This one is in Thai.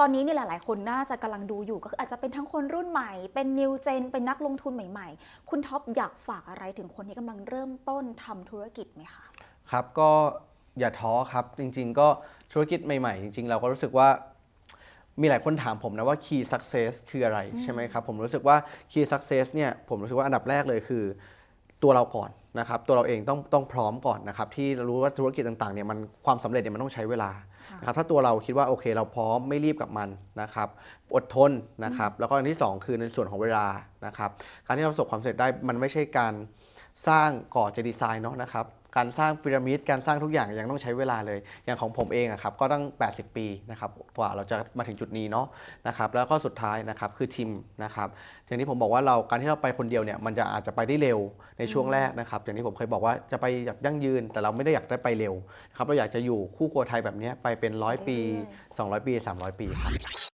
ตอนนี้เนี่ยหลาย ๆ คนน่าจะกำลังดูอยู่ก็คืออาจจะเป็นทั้งคนรุ่นใหม่ เป็นนิวเจน เป็นนักลงทุนใหม่ ๆ คุณท็อปอยากฝากอะไรถึงคนที่กำลังเริ่มต้นทำธุรกิจไหมคะ ครับก็อย่าท้อครับจริง ๆ ก็ธุรกิจใหม่ ๆ จริง ๆ เราก็รู้สึกว่ามีหลายคนถามผมนะว่า key success คืออะไรใช่ไหมครับ ผมรู้สึกว่า key success เนี่ยผมรู้สึกว่าอันดับแรกเลยคือ ตัวเราก่อน นะครับตัวเราเองต้องต้องพร้อมก่อนนะครับที่รู้ว่าธุรกิจต่างๆเนี่ยมันความสำเร็จเนี่ยมันต้องใช้เวลาค่ะนะครับถ้าตัวเราคิดว่าโอเคเราพร้อมไม่รีบกับมันนะครับอดทนนะครับแล้วก็อันที่สองคือในส่วนของเวลานะครับการที่เราประสบความสำเร็จได้มันไม่ใช่การสร้างก่อจะดีไซน์เนาะนะครับ การสร้างพีระมิดการสร้างทุกอย่างยังต้องใช้เวลาเลย อย่างของผมเองอะครับก็ตั้ง 80 ปีนะครับกว่าเราจะมาถึงจุดนี้เนาะนะครับแล้วก็สุดท้ายนะครับคือทีมนะครับอย่างที่ผมบอกว่าเราการที่เราไปคนเดียวเนี่ยมันจะอาจจะไปได้เร็วในช่วงแรกนะครับ อย่างที่ผมเคยบอกว่าจะไปแบบยั่งยืน แต่เราไม่ได้อยากได้ไปเร็วนะครับเราอยากจะอยู่คู่ครัวไทยแบบเนี้ยไปเป็นร้อยปี 200 ปี 300 ปีครับ